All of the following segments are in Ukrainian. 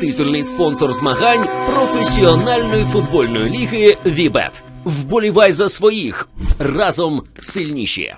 Титульний спонсор змагань професіональної футбольної ліги Вібет. Вболівай за своїх разом сильніші.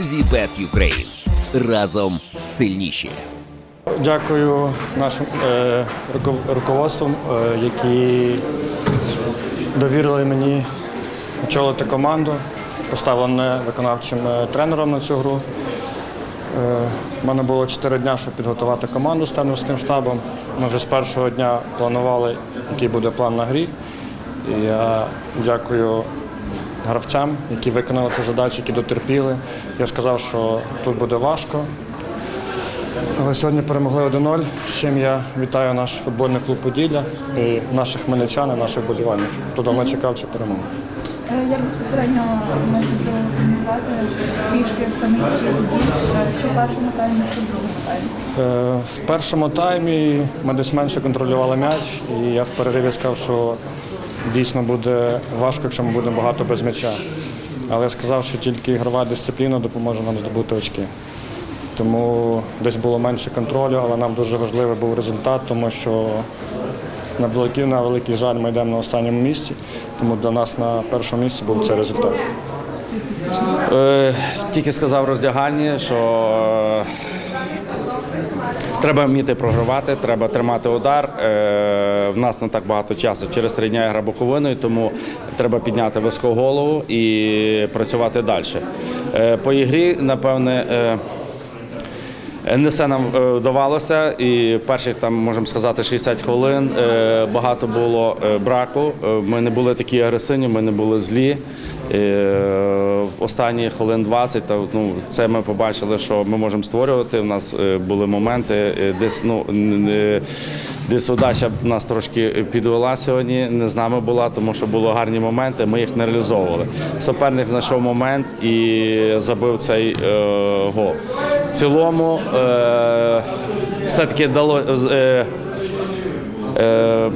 Вібет Юкрейн. Разом сильніші. Дякую нашим е, руко- руководствам, е, які довірили мені очолити команду, поставили виконавчим е, тренером на цю гру. Е, У мене було 4 дні, щоб підготувати команду з тренерським штабом. Ми вже з першого дня планували, який буде план на грі. І я дякую гравцям, які виконали ці задачі, які дотерпіли. Я сказав, що тут буде важко, але сьогодні перемогли 1-0, з чим я вітаю наш футбольний клуб Поділля і наших хмельничан, і наших болівальників. Хто давно чекав цю перемогу. Е, Як безпосередньо можна прокоментувати трішки самі події, е, що в першому таймі, що в другому таймі? Е, В першому таймі ми десь менше контролювали м'яч, і я в перериві сказав, що дійсно буде важко, якщо ми будемо багато без м'яча. Але я сказав, що тільки ігрова дисципліна допоможе нам здобути очки. Тому десь було менше контролю, але нам дуже важливий був результат, тому що на великий, на великий жаль ми йдемо на останньому місці, тому для нас на першому місці був цей результат. Е, Тільки сказав роздягальні, що е, треба вміти програвати, треба тримати удар. Е, В нас не так багато часу. Через три дні гра боковиною, тому треба підняти високу голову і працювати далі. Е, По ігрі, напевне. Не все нам е, вдавалося, і перших там можемо сказати 60 хвилин е, багато було е, браку. Ми не були такі агресивні, ми не були злі. Останні хвилин 20, та, ну, це ми побачили, що ми можемо створювати. У нас були моменти, десь ну десь удача нас трошки підвела сьогодні. Не з нами була, тому що були гарні моменти. Ми їх не реалізовували. Суперник знайшов момент і забив цей е, гол. В цілому е, все-таки дало. Е, е,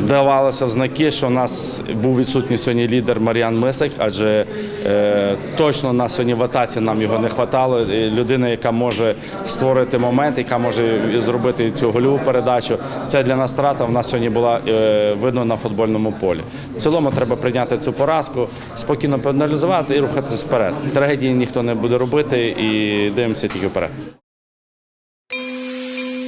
Давалося в знаки, що у нас був відсутній сьогодні лідер Мар'ян Мисик, адже е, точно на сьогодні в атаці нам його не вистачало. Людина, яка може створити момент, яка може зробити цю гольову передачу. Це для нас втрата. В нас сьогодні була е, видно на футбольному полі. В цілому треба прийняти цю поразку, спокійно проаналізувати і рухатися вперед. Трагедії ніхто не буде робити і дивимося тільки вперед.